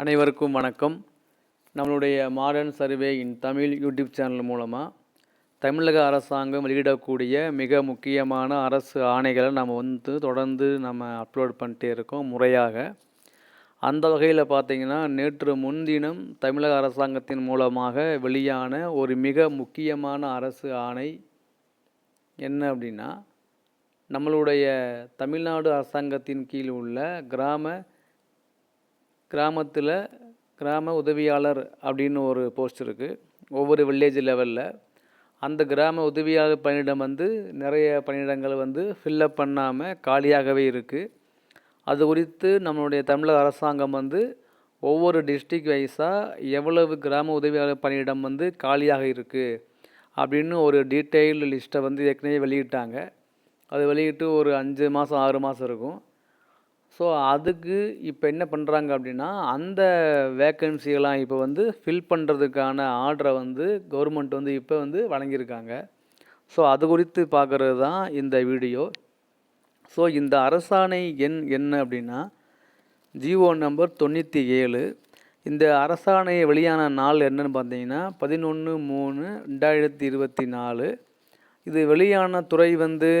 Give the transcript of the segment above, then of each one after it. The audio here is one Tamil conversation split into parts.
அனைவருக்கும் வணக்கம். நம்மளுடைய modern survey in Tamil YouTube channel மூலமாக தமிழக அரசாங்கம் வெளியிடக்கூடிய மிக முக்கியமான அரசு ஆணைகளை நம்ம வந்து தொடர்ந்து நம்ம அப்லோட் பண்ணிட்டே இருக்கோம் முறையாக. அந்த வகையில் பார்த்தீங்கன்னா நேற்று முன்தினம் தமிழக அரசாங்கத்தின் மூலமாக வெளியான ஒரு மிக முக்கியமான அரசு ஆணை என்ன அப்படின்னா நம்மளுடைய தமிழ்நாடு அரசாங்கத்தின் கீழ் உள்ள கிராம கிராமத்தில் கிராம உதவியாளர் அப்படின்னு ஒரு போஸ்ட் இருக்குது ஒவ்வொரு வில்லேஜ் லெவலில் அந்த கிராம உதவியாளர் பணியிடம் வந்து நிறைய பணியிடங்கள் வந்து ஃபில்லப் பண்ணாமல் காலியாகவே இருக்குது அது குறித்து நம்மளுடைய தமிழக அரசாங்கம் வந்து ஒவ்வொரு டிஸ்ட்ரிக் வைஸாக எவ்வளவு கிராம உதவியாளர் பணியிடம் வந்து காலியாக இருக்குது அப்படின்னு ஒரு டீட்டெயில் லிஸ்ட்டை வந்து ஏற்கனவே வெளியிட்டாங்க. அது வெளியிட்டு ஒரு அஞ்சு மாதம் ஆறு மாதம் இருக்கும். ஸோ அதுக்கு இப்போ என்ன பண்ணுறாங்க அப்படின்னா அந்த வேக்கன்சியெல்லாம் இப்போ வந்து ஃபில் பண்ணுறதுக்கான ஆர்டரை வந்து கவர்மெண்ட் வந்து இப்போ வந்து வழங்கியிருக்காங்க. ஸோ அது குறித்து பார்க்குறது தான் இந்த வீடியோ ஸோ இந்த அரசாணை எண் என்ன அப்படின்னா ஜிஓ நம்பர் தொண்ணூற்றி ஏழு. இந்த அரசாணை வெளியான நாள் என்னன்னு பார்த்தீங்கன்னா பதினொன்று மூணு ரெண்டாயிரத்தி இருபத்தி நாலு. இது வெளியான துறை வந்து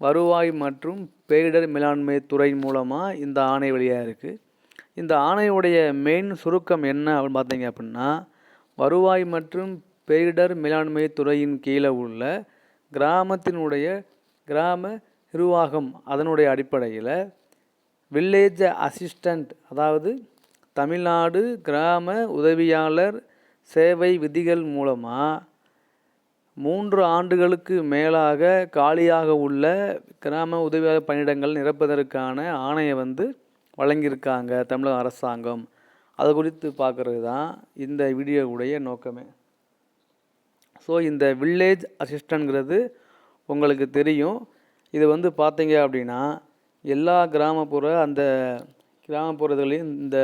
வருவாய் மற்றும் பேரிடர் மேலாண்மை துறை மூலமாக இந்த ஆணை வெளியாக இருக்குது இந்த ஆணையுடைய மெயின் சுருக்கம் என்ன அப்படின்னு பார்த்தீங்க அப்படின்னா வருவாய் மற்றும் பேரிடர் மேலாண்மை துறையின் கீழே உள்ள கிராமத்தினுடைய கிராம நிர்வாகம் அதனுடைய அடிப்படையில் வில்லேஜ் அசிஸ்டண்ட் அதாவது தமிழ்நாடு கிராம உதவியாளர் சேவை விதிகள் மூலமாக மூன்று ஆண்டுகளுக்கு மேலாக காலியாக உள்ள கிராம உதவியாளர் பணியிடங்கள் நிரப்பதற்கான ஆணையை வந்து வழங்கியிருக்காங்க தமிழக அரசாங்கம். அது குறித்து பார்க்குறது தான் இந்த வீடியோவுடைய நோக்கமே. ஸோ இந்த வில்லேஜ் அசிஸ்டன்ங்கிறது உங்களுக்கு தெரியும். இது வந்து பார்த்தீங்க அப்படின்னா எல்லா கிராமப்புற அந்த கிராமப்புறத்துலேயும் இந்த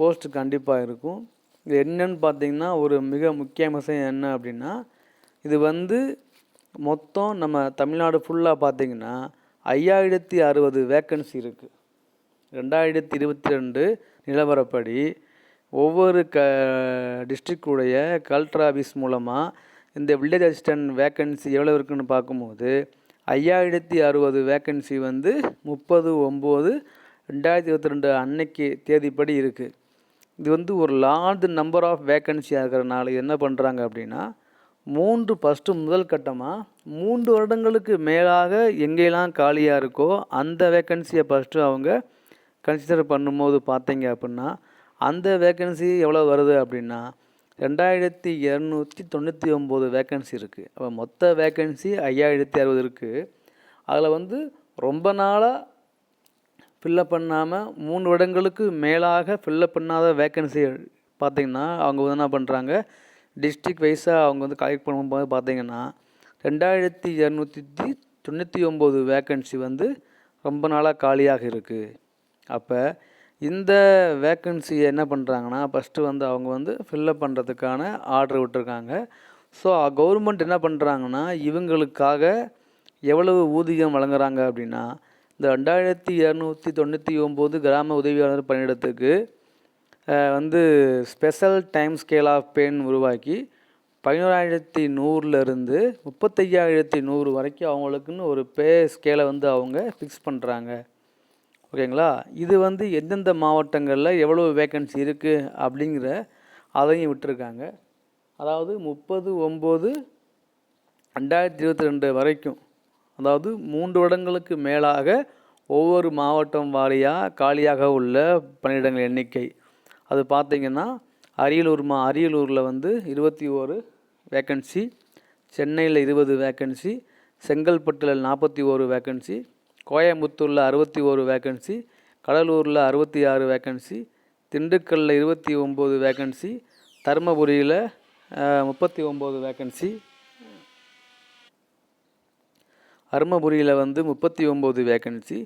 போஸ்ட் கண்டிப்பாக இருக்கும். இது என்னன்னு பார்த்தீங்கன்னா ஒரு மிக முக்கிய விஷயம் என்ன அப்படின்னா இது வந்து மொத்தம் நம்ம தமிழ்நாடு ஃபுல்லாக பார்த்திங்கன்னா ஐயாயிரத்தி அறுபது வேக்கன்சி இருக்குது ரெண்டாயிரத்தி இருபத்தி ரெண்டு நிலவரப்படி ஒவ்வொரு க டிஸ்ட்ரிக்டுடைய கலெக்டர் ஆஃபீஸ் மூலமாக இந்த வில்லேஜ் அசிஸ்டன்ட் வேக்கன்சி எவ்வளோ இருக்குன்னு பார்க்கும்போது ஐயாயிரத்தி அறுபது வேக்கன்சி வந்து முப்பது ஒம்பது ரெண்டாயிரத்தி இருபத்தி ரெண்டு அன்னைக்கு தேதிப்படி இருக்குது இது வந்து ஒரு லார்ஜ் நம்பர் ஆஃப் வேக்கன்சியாக இருக்கிறனால என்ன பண்ணுறாங்க அப்படின்னா மூன்று ஃபஸ்ட்டு முதல் கட்டமாக மூன்று வருடங்களுக்கு மேலாக எங்கெல்லாம் காலியாக இருக்கோ அந்த வேக்கன்சியை ஃபஸ்ட்டு அவங்க கன்சிடர் பண்ணும்போது பார்த்தீங்க அப்படின்னா அந்த வேக்கன்சி எவ்வளோ வருது அப்படின்னா ரெண்டாயிரத்தி இரநூத்தி தொண்ணூற்றி ஒம்பது வேக்கன்சி இருக்குது அப்போ மொத்த வேக்கன்சி ஐயாயிரத்தி அறுபது இருக்குது அதில் வந்து ரொம்ப நாளாக ஃபில்லப் பண்ணாமல் மூணு வருடங்களுக்கு மேலாக ஃபில்லப் பண்ணாத வேக்கன்சி பார்த்திங்கன்னா அவங்க வந்து என்ன பண்ணுறாங்க டிஸ்ட்ரிக் வைஸாக அவங்க வந்து கலெக்ட் பண்ணும்போது பார்த்திங்கன்னா ரெண்டாயிரத்தி இரநூத்தி தொண்ணூற்றி ஒம்பது வேக்கன்சி வந்து ரொம்ப நாளாக காலியாக இருக்குது அப்போ இந்த வேக்கன்சியை என்ன பண்ணுறாங்கன்னா ஃபஸ்ட்டு வந்து அவங்க வந்து ஃபில்லப் பண்ணுறதுக்கான ஆர்டர் விட்டுருக்காங்க. ஸோ கவர்மெண்ட் என்ன பண்ணுறாங்கன்னா இவங்களுக்காக எவ்வளவு ஊதியம் வழங்குறாங்க அப்படின்னா இந்த ரெண்டாயிரத்தி இரநூத்தி தொண்ணூற்றி ஒம்பது கிராம உதவியாளர் பணியிடத்துக்கு வந்து special time scale of pay உருவாக்கி பதினோராயிரத்தி நூறுலேருந்து முப்பத்தையாயிரத்தி நூறு வரைக்கும் அவங்களுக்குன்னு ஒரு பே ஸ்கேலை வந்து அவங்க ஃபிக்ஸ் பண்ணுறாங்க ஓகேங்களா? இது வந்து எந்தெந்த மாவட்டங்களில் எவ்வளோ வேக்கன்சி இருக்குது அப்படிங்கிற அதையும் விட்டுருக்காங்க. அதாவது முப்பது ஒம்பது ரெண்டாயிரத்தி இருபத்தி ரெண்டு வரைக்கும் அதாவது மூன்று வருடங்களுக்கு மேலாக ஒவ்வொரு மாவட்டம் வாரியாக காலியாக உள்ள பணியிடங்கள் எண்ணிக்கை. அது பார்த்திங்கன்னா அரியலூர் மா அரியலூரில் வந்து இருபத்தி ஓரு வேக்கன்சி சென்னையில் இருபது வேக்கன்சி செங்கல்பட்டில் நாற்பத்தி ஓரு வேக்கன்சி கோயம்புத்தூரில் அறுபத்தி ஓரு வேக்கன்சி கடலூரில் அறுபத்தி ஆறு வேக்கன்சி திண்டுக்கல்லில் இருபத்தி ஒம்பது வேக்கன்சி தருமபுரியில் முப்பத்தி ஒம்பது வேக்கன்சி அருமபுரியில் வந்து முப்பத்தி ஒம்பது வேக்கன்சி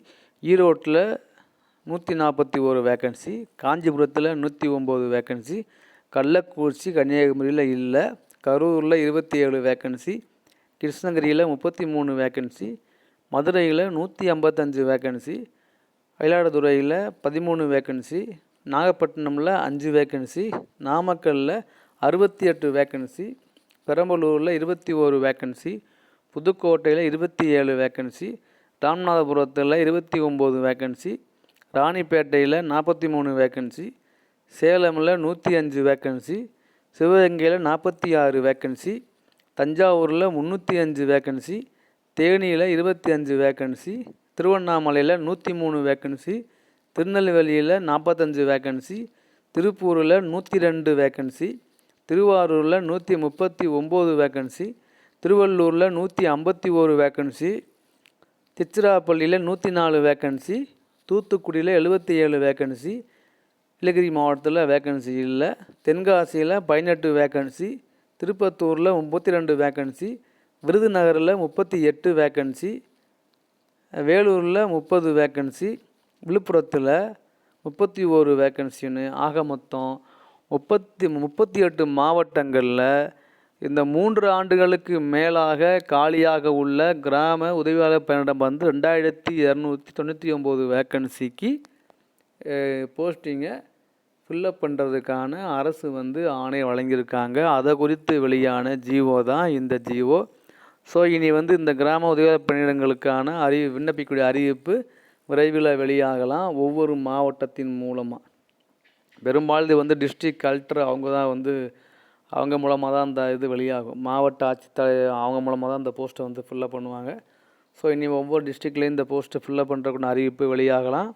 ஈரோட்டில் நூற்றி நாற்பத்தி ஒரு வேக்கன்சி காஞ்சிபுரத்தில் நூற்றி ஒம்பது வேக்கன்சி கள்ளக்குறிச்சி கன்னியாகுமரியில் இல்லை கரூரில் இருபத்தி ஏழு வேக்கன்சி கிருஷ்ணகிரியில் முப்பத்தி மூணு வேக்கன்சி மதுரையில் நூற்றி ஐம்பத்தஞ்சு வேக்கன்சி மயிலாடுதுறையில் பதிமூணு வேக்கன்சி நாகப்பட்டினமில் அஞ்சு வேக்கன்சி நாமக்கல்லில் அறுபத்தி எட்டு வேக்கன்சி பெரம்பலூரில் இருபத்தி ஒரு வேக்கன்சி புதுக்கோட்டையில் இருபத்தி ஏழு வேக்கன்சி ராமநாதபுரத்தில் இருபத்தி ஒம்பது வேக்கன்சி ராணிப்பேட்டையில் நாற்பத்தி மூணு வேக்கன்சி சேலமில் நூற்றி அஞ்சு வேக்கன்சி சிவகங்கையில் நாற்பத்தி ஆறு வேக்கன்சி தஞ்சாவூரில் முந்நூற்றி அஞ்சு வேக்கன்சி தேனியில் இருபத்தி அஞ்சு வேக்கன்சி திருவண்ணாமலையில் நூற்றி மூணு வேக்கன்சி திருநெல்வேலியில் நாற்பத்தஞ்சு வேக்கன்சி திருப்பூரில் நூற்றி ரெண்டு வேக்கன்சி திருவாரூரில் நூற்றி முப்பத்தி ஒம்பது வேக்கன்சி திருவள்ளூரில் நூற்றி ஐம்பத்தி ஒரு வேக்கன்சி திருச்சிராப்பள்ளியில் நூற்றி நாலு வேக்கன்சி தூத்துக்குடியில் எழுபத்தி ஏழு வேக்கன்சி நீலகிரி மாவட்டத்தில் வேக்கன்சி இல்லை. தென்காசியில் பதினெட்டு வேக்கன்சி திருப்பத்தூரில் முப்பத்தி ரெண்டு வேக்கன்சி விருதுநகரில் முப்பத்தி எட்டு வேக்கன்சி வேலூரில் முப்பது வேக்கன்சி விழுப்புரத்தில் முப்பத்தி ஒரு வேக்கன்சின்னு ஆக மொத்தம் முப்பத்தி முப்பத்தி எட்டு மாவட்டங்களில் இந்த மூன்று ஆண்டுகளுக்கு மேலாக காலியாக உள்ள கிராம உதவியாளர் பணியிடம் வந்து ரெண்டாயிரத்தி இரநூத்தி தொண்ணூற்றி ஒம்பது வேக்கன்சிக்கு போஸ்டிங்கை ஃபில்லப் பண்ணுறதுக்கான அரசு வந்து ஆணை வழங்கியிருக்காங்க. அதை குறித்து வெளியான ஜிஓ தான் இந்த ஜிஓ. ஸோ இனி வந்து இந்த கிராம உதவியாளர் பணியிடங்களுக்கான அறிவி விண்ணப்பிக்கக்கூடிய அறிவிப்பு விரைவில் வெளியாகலாம். ஒவ்வொரு மாவட்டத்தின் மூலமாக பெரும்பாலும் இது வந்து டிஸ்ட்ரிக்ட் கலெக்டர் அவங்க தான் வந்து அவங்க மூலமாக தான் அந்த இது வெளியாகும். மாவட்ட ஆட்சித்தலைவர் அவங்க மூலமாக தான் இந்த போஸ்ட்டை வந்து ஃபில்லப் பண்ணுவாங்க. ஸோ இனி ஒவ்வொரு டிஸ்ட்ரிக்ட்லேயும் இந்த போஸ்ட்டை ஃபில்லப் பண்ணுறதுக்குன்னு அறிவிப்பு வெளியாகலாம்.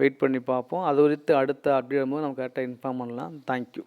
வெயிட் பண்ணி பார்ப்போம். அது குறித்து அடுத்த அப்டேட் போது நம்ம கரெக்டாக இன்ஃபார்ம் பண்ணலாம். தேங்க்யூ